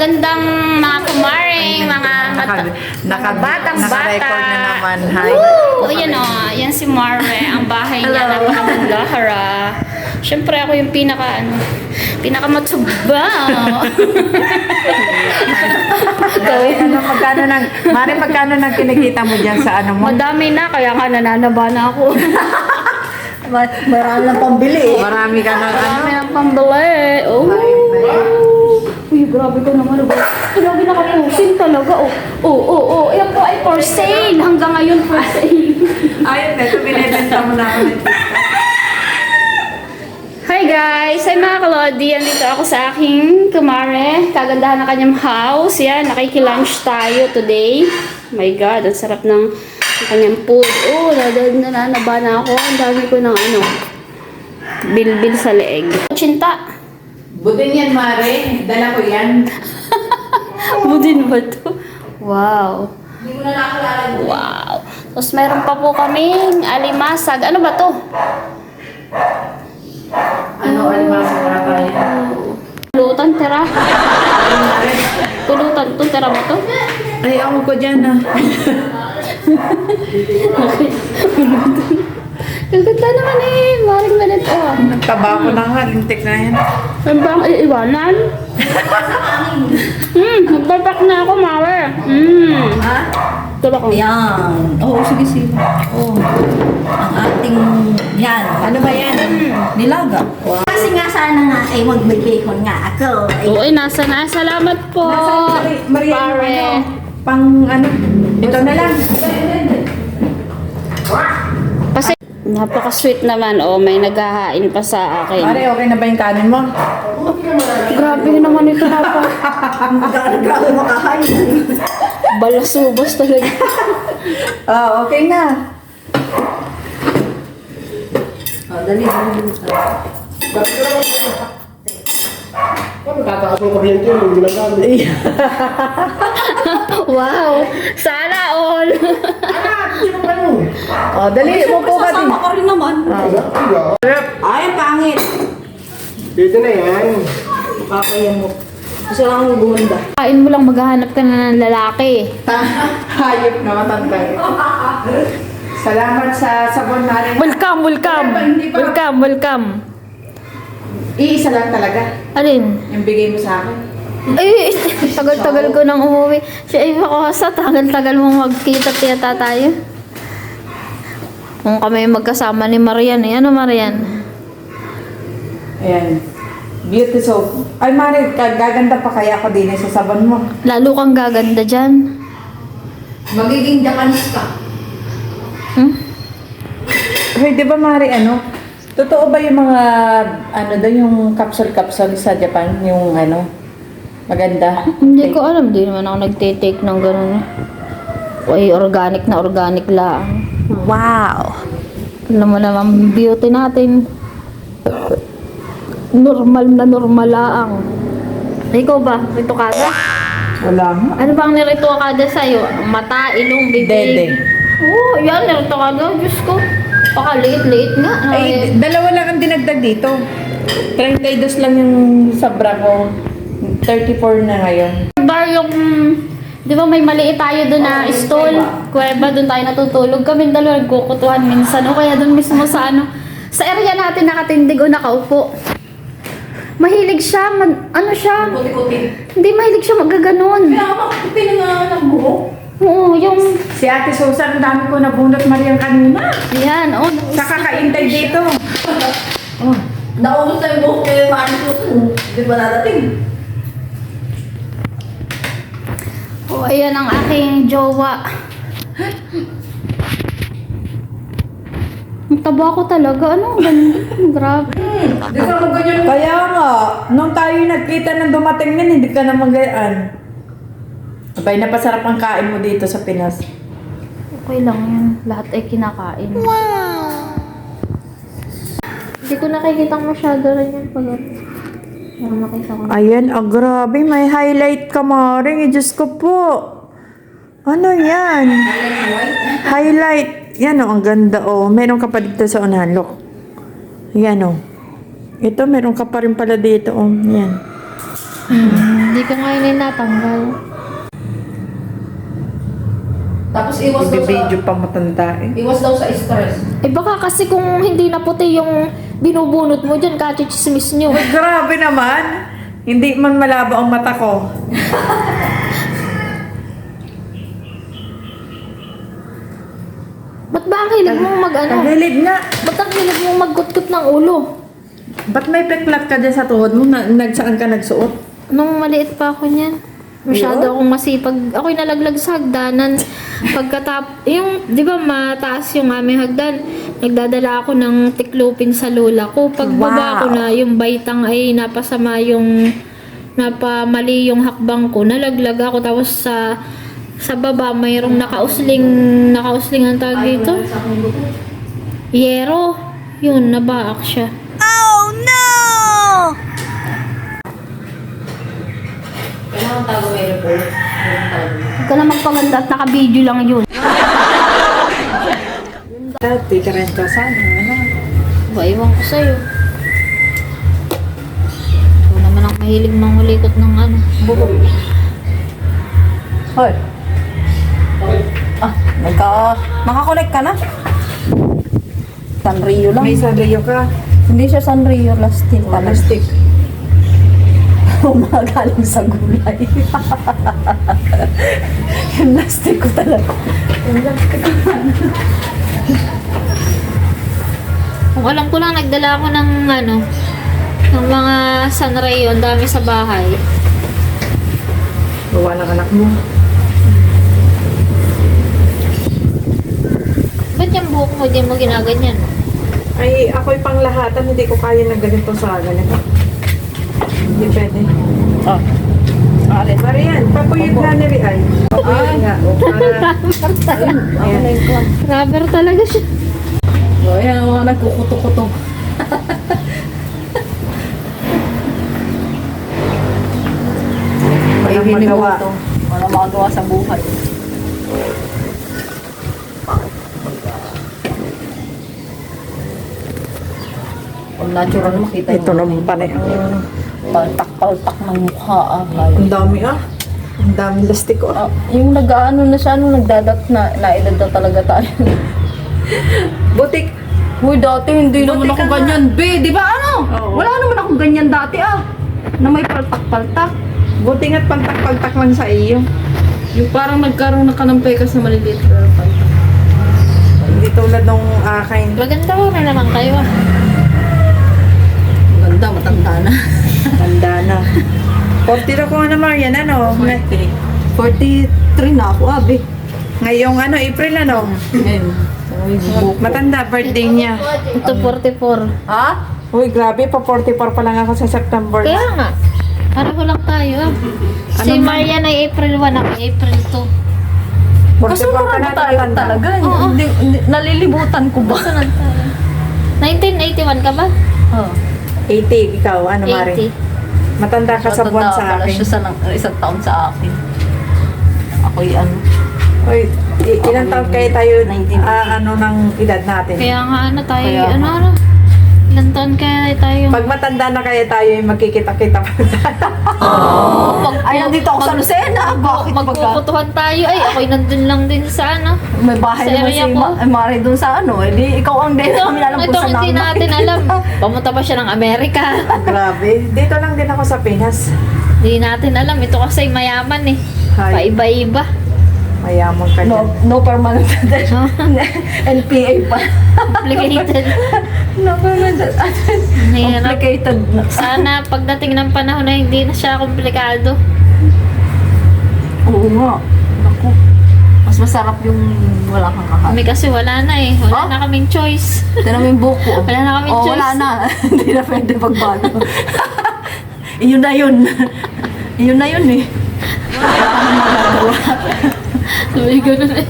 magandang mga kumaring, mga Naka, naka, batang bata. naka-record na naman. Hi. Woo! Ayan o, yan si Marve. Ang bahay niya Hello. napakagandahara. Siyempre ako yung pinaka, ano, pinaka matsuba. Mari, ano, magkano nang, Mari, magkano nang kinikita mo dyan sa ano mo? Madami na, kaya nga nananaba na ako. Marami lang pambili. Marami ka ng ano? Marami ng pambili. Oh. Uy, grabe ka naman. Ba? Grabe nakapusin talaga. Oh, oh, oh, oh. Yan po ay for sale. Hanggang ngayon for sale. Ayun, ito, binibenta mo na ako Hi guys! Hi mga kalodi! Andito ako sa aking kumare. Kagandahan ng kanyang house. Yan, nakikilunch tayo today. My God, ang sarap ng ng kanyang food. Oh, nadal na nanaba na ako. Ang dami ko ng ano, bilbil sa leeg. Chinta! Budin yan, Mari. Dala ko yan. Budin ba to? Wow! Wow! Tapos meron pa po kaming alimasag. Ano ba to? Ano, alimasa para tayo? Pulutan, tira. Pulutan to, tira mo to? Ay, ako ko dyan ah. Ang ganda naman eh. Maring malit oh. Nagtaba ko na nga, lintik na yan. Ano ba ang iiwanan? Hmm, nagbaback na ako, Mare. Hmm. Ha? Ito ko. Yan. Oo, sige, sige. Oo. Ang ating, yan. Ano ba yan? Nilaga. Wow. Kasi nga sana nga ay magbibihon nga ako. Ay, Oo, ay, nasa na. Salamat po. Maria, Maria Pare. ano, pang ano, ito na lang. Napaka-sweet naman. Oh, may naghahain pa sa akin. Mari, okay na ba yung kanin mo? Grabe naman ito na pa. grabe makahain. Balasubos talaga. Ah, okay na. Oh, dali, dali. Tataas ng kuryente yung ginagamit. wow! Sana all! Oh, dali, upo ka din. Sasama ka rin naman. Ay, ang pangit. Dito na yan. Kakaya mo. Gusto lang akong gumanda. Kain mo lang maghahanap ka na ng lalaki. Hayop na matanda. Salamat sa sabon, Mari. Welcome, welcome! Pa. Welcome, welcome! Iisa lang talaga. Alin? Yung bigay mo sa akin. Ay, tagal-tagal ko nang umuwi. Siya ay ako sa tagal-tagal mong magkita tiyata tayo. Kung kami magkasama ni Marian, eh. Ano Marian? Ayan. Beauty soap. Ay, Mari, gaganda pa kaya ako din sa sabon mo. Lalo kang gaganda dyan. Magiging Japanese ka. Hmm? Hoy, di ba, Mari, ano? Totoo ba yung mga, ano daw, yung capsule-capsule sa Japan? Yung, ano, maganda? Hindi ko alam. Hindi naman ako nagtitake ng gano'n. Ay, organic na organic lang. Wow! Alam mo naman, beauty natin. Normal na normal lang. Ikaw ba? Rito kada? Wala nga. Ano bang nirito kada sa'yo? Mata, ilong, bibig? Dede. Oo, oh, yan. Nirito kada. Diyos ko. Baka liit-liit nga. Ano Ay, eh. dalawa lang ang dinagdag dito. 32 lang yung sabra ko. 34 na ngayon. bar yung... Di ba may maliit tayo doon na stall? Kuweba, doon tayo natutulog. Kami dalawa nagkukutuhan minsan. O kaya doon mismo sa ano... Sa area natin nakatindig o nakaupo. Mahilig siya, mag, ano siya, Kuti-kuti. hindi mahilig siya magaganon. Kaya ka makuti na nga ng buhok. Oo, yung, Si Ate Susan, ang dami ko nabunot Mariang kanina. yan, oh. Sa kakaintay dito. Oh. Naubos na yung buhok kayo, paano susun? Di ba nadating? Oh, ayan ang aking jowa. Ang taba ko talaga. Ano? Ang ganda. Grabe. Di ka mo ganyan. Kaya nga, nung tayo nagkita nang dumating yan, hindi ka na magayaan. Abay, napasarap ang kain mo dito sa Pinas. Okay lang yan. Lahat ay kinakain. Wow! Hindi ko nakikita masyado rin yan pag. Ayan, ah, grabe, may highlight ka, Maring. Eh, Diyos ko po. Ano yan? Highlight. Yan o, ang ganda o. Meron ka pa dito sa unahan, look. Yan o. Ito, meron ka pa rin pala dito o. Yan. Hindi ko ngayon ay natanggal. Tapos iwas daw sa... Bibidyo pa matanda eh. Iwas daw sa stress. Eh baka kasi kung hindi na puti yung binubunot mo dyan, kachichismis nyo. Ay, grabe naman. Hindi man malabo ang mata ko. Ba't ba ang hilig mong mag ano? Tagilid nga. Ba't ang hilig mong magkutkot ng ulo? Ba't may peklat ka dyan sa tuhod mo? Na, nag, saan ka nagsuot? Nung maliit pa ako niyan. Masyado akong masipag. Ako'y nalaglag sa hagdanan. Pagkatap, yung, di ba mataas yung aming hagdan. Nagdadala ako ng tiklupin sa lola ko. Pagbaba ko na, yung baitang ay napasama yung, napamali yung hakbang ko. Nalaglag ako. Tapos sa, sa baba, mayroong nakausling, nakausling ang tawag dito. Yero. Yun, nabaak siya. Kailangan tago may report. Huwag ka na magpaganda at naka-video lang yun. Dati ka rin ka sana. Ano? Ba, iwan ko sa'yo. Ikaw naman ang mahilig mangulikot ng ano. Bukod. Hoy. Ah, nagka... Nakakonect ka na? Sanrio lang. May sabiyo ka. Hindi siya Sanrio, lastin pala. Plastic. Umagaling sa gulay. Yung lastik ko talaga. Yung lastik ko Kung alam ko lang, nagdala ako ng ano, ng mga sunray ang dami sa bahay. Gawa ng anak mo. Ba't yung buhok mo, di mo ginaganyan? Ay, ako'y panglahatan. Hindi ko kaya ng ganito sa ganito. Hindi pwede. Ah. Alin? Marian, papuyod na ni Riay. Papuyod nga. O, para... Ayan. Rubber talaga siya. O, yan ang mga nagkukuto-kuto. Walang May magawa. hinimuto. Walang magawa sa buhay. Pag natural makita Ito naman pala. Ang paltak-paltak ng mukha. Ah, Ay. Ang dami ah. Ang dami lastik oh. Ah, yung nag-ano na siya, ano, nagdadat na, naedad na talaga tayo. Butik. Uy, dati hindi naman Buti ako ka nga. ganyan, be. Di ba ano? Oo. Wala naman akong ganyan dati ah. Na may paltak-paltak. Buti nga't pantak-paltak lang sa iyo. Yung parang nagkaroon na ka ng pekas na maliliit pero paltak. Hindi tulad nung akin. Maganda ko na naman kayo ah. Ganda, matanda na. Tanda na. 40 na ko nga na Marian, ano? Ngay- 43 na ako, abi. Ngayong ano, April ano? Ngayon. Matanda, birthday niya. Ito 44. Ha? Uy, grabe, pa 44 pa lang ako sa September. Kaya nga. Pareho lang tayo ah. Si Ano man? Marian ay April 1, ako April 2. 44 Kaso ka marami na tayo matanda. talaga. Oo. Hindi, hindi, nalilimutan ko ba? Saan tayo? 1981 ka ba? Oh. 80, ikaw, ano Mari? 80. Matanda ka sa buwan sa akin. siya sa nang- isang taon sa akin. Ako'y ano. I- ilang taon kayo tayo, 1980. ah, ano, ng edad natin? Kaya nga ano tayo, Kaya ano nga. ano. Ilan taon kaya tayo? Pag matanda na kaya tayo, magkikita-kita pa. Mag, Ay, nandito ako sa Lucena. Bakit pagka? Magpuputuhan tayo. Ay, ako'y nandun lang din sa ano. May bahay Sa naman si ko. Ma- eh, Mari doon sa ano. Eh, di ikaw ang din namin alam kung Ito saan hindi natin alam. Pamunta pa siya ng Amerika. grabe. Dito lang din ako sa Pinas. Hindi natin alam. Ito kasi mayaman eh. Paiba-iba. Mayaman ka No, dyan. no permanent address. NPA pa. Complicated. no permanent address. Mahirap. Complicated na. Sana pagdating ng panahon na hindi na siya komplikado. Oo nga. Naku. Mas masarap yung wala kang kakain. Kami kasi wala na eh. Wala Oh? na kaming choice. Mo yung buko. Wala na kaming oh, choice. wala na. Hindi na pwede magbago. yun na yun. yun na yun eh. Wala ka na magagawa. Sabi ganun eh.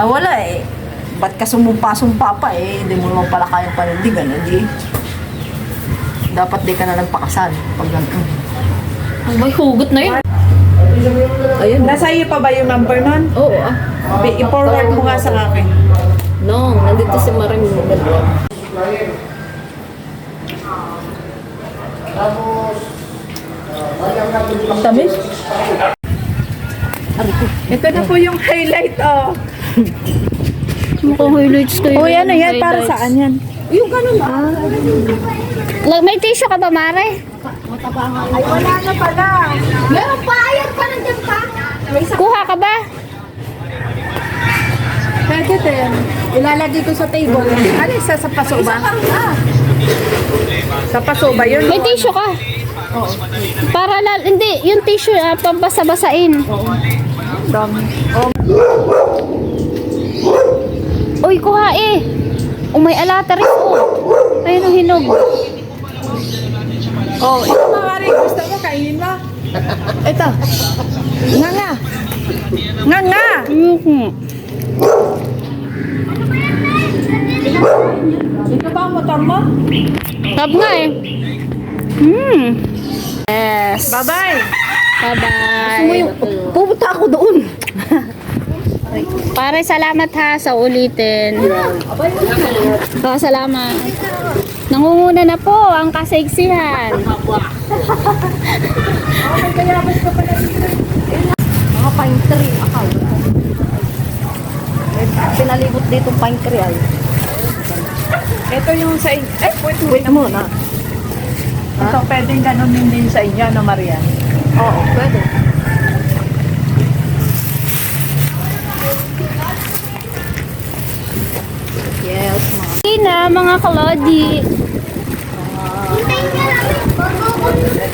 Ah, wala eh. Ba't ka sumumpa-sumpa pa eh? Hindi mo naman pala kayang panindigan. Hindi. Dapat di ka na nagpakasal. Pag ganun. Ang may hugot na yun. Ayun. Nasa iyo pa ba yung number nun? Oo ah. I-forward mo nga sa akin. No, nandito si Maring Dalawa. Tapos, Tamis? Ito na po yung highlight, oh. Mukhang highlights kayo. Uy, ano yan? Para saan yan? Yung ganun ah. Lag, may tissue ka ba, Mare? Ay, wala na pala. Meron pa, ayun pa nandiyan pa. Kuha ka ba? Pwede din. Ilalagay ko sa table. Ano isa sa paso ba? Ah, Sa paso ba yun? May tissue ka? Para lal... Hindi, yung tissue, ah, pambasa-basain. Dami. Uy, kuha eh. Oh, may alata rin. Oh. Ayun ang hinog. Oh, ito maaari. Gusto mo, kainin mo. Ito. Nga nga. Nga nga. Mm-hmm. Ito ba ang motor mo? Tab nga eh. Hmm. Yes. Bye-bye. Bye-bye. pupunta ako doon. Pare, salamat ha sa ulitin. Oh, salamat. Nangunguna na po ang kasigsihan. Mga pine tree. Akaw. Pinalibot dito pine tree ay. Ito yung sa. Eh, wait, Wait muna. Ha? Ito, pwedeng ganunin din sa inyo, no, Maria? Oo, pwede. Yes, ma'am. Okay na, mga kalodi. Ah.